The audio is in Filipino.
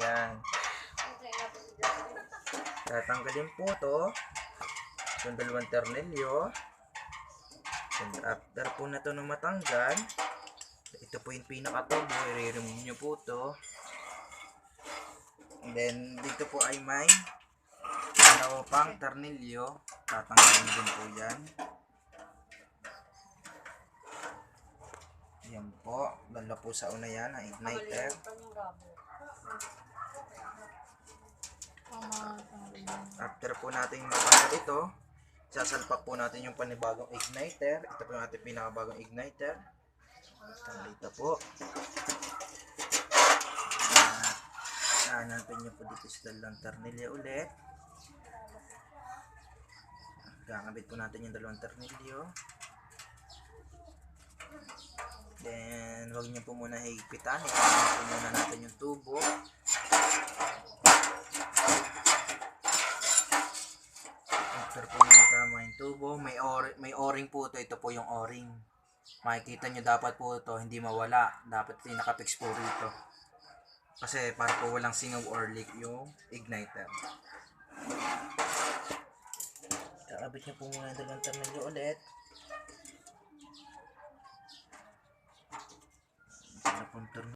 Yan. Tatanggalin po to. Yung dalawang ternilyo. And after po na to na matanggal, ito po yung pinaka-tubo. I-remove nyo po to. And then, dito po ay may dalawa pang ternilyo. Tatanggalin din po yan. Yan po. Dala po sa una yan, ang igniter. After po natin matanggal ito, sasalpak po natin yung panibagong igniter. Ito po yung ating pinakabagong igniter. At dito po. At hanapin nyo po dito sa dalawang ternilyo ulit. Kakabit po natin yung dalawang ternilyo. Then, wag niyo po muna higpitan. Ipamit po muna natin yung tubo. Po nang tama yung tubo, may, or may o-ring po ito. Ito po yung o-ring. Makikita nyo dapat po ito, hindi mawala. Dapat ito nakapix po rito. Kasi para po walang singaw or leak yung igniter. Kakabit nyo po muna yung dalawang tornilyo ulit.